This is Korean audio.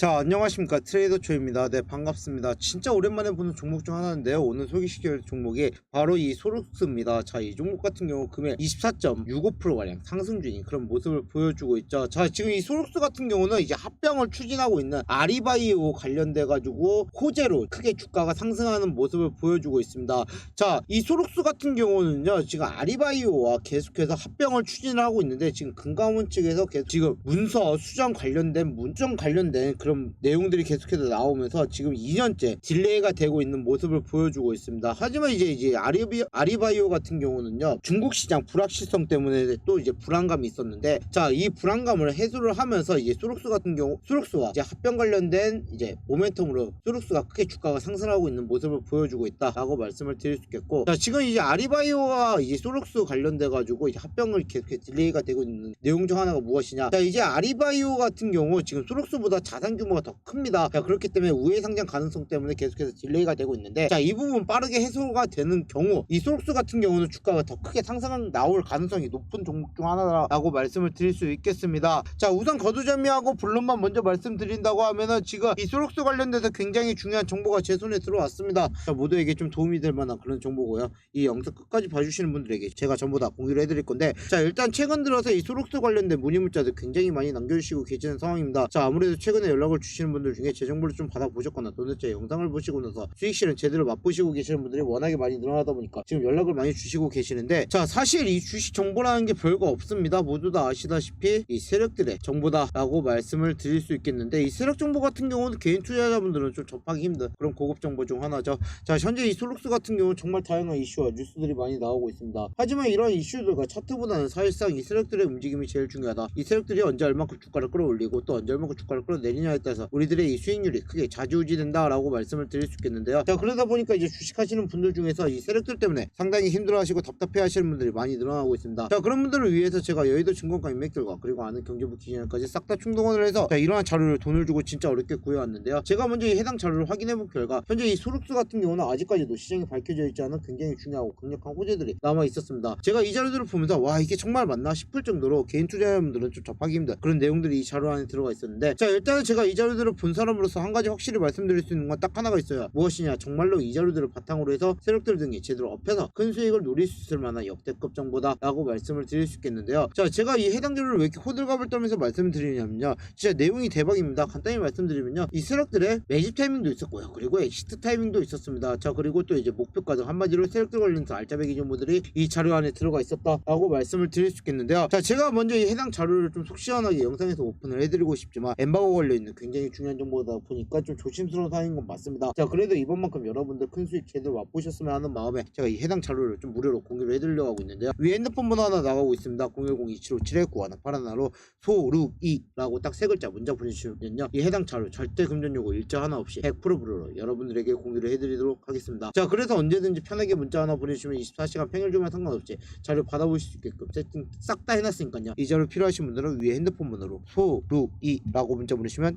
자 안녕하십니까. 트레이더 초입니다. 네 반갑습니다. 진짜 오랜만에 보는 종목 중 하나인데요. 오늘 소개시킬 종목이 바로 이 소룩스입니다. 자 이 종목 같은 경우 금액 24.65% 가량 상승 중인 그런 모습을 보여주고 있죠. 자 지금 이 소룩스 같은 경우는 이제 합병을 추진하고 있는 아리바이오 관련돼 가지고 호재로 크게 주가가 상승하는 모습을 보여주고 있습니다. 자 이 소룩스 같은 경우는요 지금 아리바이오와 계속해서 합병을 추진을 하고 있는데 지금 금감원 측에서 계속 지금 문서 수정 관련된 문정 관련된 그런 내용들이 계속해서 나오면서 지금 2년째 딜레이가 되고 있는 모습을 보여주고 있습니다. 하지만 이제 이제 아리비, 아리바이오 같은 경우는요 중국 시장 불확실성 때문에 또 이제 불안감이 있었는데 자 이 불안감을 해소를 하면서 이제 소룩스 같은 경우 소룩스와 이제 합병 관련된 이제 모멘텀으로 소룩스가 크게 주가가 상승하고 있는 모습을 보여주고 있다라고 말씀을 드릴 수 있겠고 자 지금 이제 아리바이오와 이제 소룩스 관련돼 가지고 이제 합병을 계속해 딜레이가 되고 있는 내용 중 하나가 무엇이냐 자 이제 아리바이오 같은 경우 지금 소룩스보다 자산 규모가 더 큽니다. 자 그렇기 때문에 우회 상장 가능성 때문에 계속해서 딜레이가 되고 있는데 자 이 부분 빠르게 해소가 되는 경우 이 소룩스 같은 경우는 주가가 더 크게 상승 나올 가능성이 높은 종목 중 하나라고 말씀을 드릴 수 있겠습니다. 자 우선 거두절미하고 본론만 먼저 말씀드린다고 하면은 지금 이 소룩스 관련돼서 굉장히 중요한 정보가 제 손에 들어왔습니다. 자 모두에게 좀 도움이 될 만한 그런 정보고요. 이 영상 끝까지 봐주시는 분들에게 제가 전부 다 공유를 해드릴 건데 자 일단 최근 들어서 이 소록스 관련된 문의 문자들 굉장히 많이 남겨주시고 계시는 상황입니다. 자 아무래도 최근에 연락을 주시는 분들 중에 제 정보를 좀 받아보셨거나 제 영상을 보시고 나서 수익 실현 제대로 맛보시고 계시는 분들이 워낙에 많이 늘어나다 보니까 지금 연락을 많이 주시고 계시는데 자 사실 이 주식 정보라는 게 별거 없습니다. 모두 다 아시다시피 이 세력들의 정보다 라고 말씀을 드릴 수 있겠는데 이 세력 정보 같은 경우는 개인 투자자분들은 좀 접하기 힘든 그런 고급 정보 중 하나죠. 자 현재 이 소록스 같은 경우는 정말 다양한 이슈와 뉴스들이 많이 나오고 있습니다. 하지만 이러한 이슈들과 차트보다는 사실상 이 세력들의 움직임이 제일 중요하다. 이 세력들이 언제 얼만큼 주가를 끌어올리고 또 언제 얼만큼 주가를 끌어내리냐 에 따라서 우리들의 이 수익률이 크게 좌지우지된다라고 말씀을 드릴 수 있겠는데요. 자 그러다 보니까 이제 주식하시는 분들 중에서 이 세력들 때문에 상당히 힘들어하시고 답답해하시는 분들이 많이 늘어나고 있습니다. 자 그런 분들을 위해서 제가 여의도 증권가 인맥들과 그리고 아는 경제부 기준까지 싹 다 충동원을 해서 자 이러한 자료를 돈을 주고 진짜 어렵게 구해왔는데요. 제가 먼저 이 해당 자료를 확인해 본 결과 현재 이 소룩스 같은 경우는 아직까지도 시장에 밝혀져 있지 않은 굉장히 중요하고 강력한 호재들이 남아 있었습니다. 제가 이 자료들을 보면서 와 이게 정말 맞나 싶을 정도로 개인 투자자분들은 좀 접하기 힘든 그런 내용들이 이 자료 안에 들어가 있었는데 자 일단은 제가 이 자료들을 본 사람으로서 한 가지 확실히 말씀드릴 수 있는 건 딱 하나가 있어요. 무엇이냐? 정말로 이 자료들을 바탕으로 해서 세력들 등이 제대로 업해서 큰 수익을 노릴 수 있을 만한 역대급 정보다 라고 말씀을 드릴 수 있겠는데요. 자 제가 이 해당 자료를 왜 이렇게 호들갑을 떨면서 말씀을 드리냐면요. 진짜 내용이 대박입니다. 간단히 말씀드리면요. 이 세력들의 매집 타이밍도 있었고요. 그리고 엑시트 타이밍도 있었습니다. 자 그리고 또 이제 목표가 등 한마디로 세력들 관련해서 알짜배기 정보들이 이 자료 안에 들어가 있었다라고 말씀을 드릴 수 있겠는데요. 자 제가 먼저 이 해당 자료를 좀 속 시원하게 영상에서 오픈을 해드리고 싶지만 엠바고 걸려 있는 굉장히 중요한 정보다 보니까 좀 조심스러운 사항인 건 맞습니다. 자 그래도 이번만큼 여러분들 큰 수익 제대로 맛보셨으면 하는 마음에 제가 이 해당 자료를 좀 무료로 공유를 해드리려고 하고 있는데요. 위에 핸드폰 번호 하나 나가고 있습니다. 010-2757-91 파란나로 소루이라고 딱 세 글자 문자 보내주시면요 이 해당 자료 절대 금전 요구 일자 하나 없이 100% 무료로 여러분들에게 공유를 해드리도록 하겠습니다 자 그래서 언제든지 편하게 문자 하나 보내주시면 24시간 평일 주말 상관없이 자료 받아보실 수 있게끔 세팅 싹 다 해놨으니까요 이 자료 필요하신 분들은 위에 핸드폰 번호로 소루이라고 문자 보내시면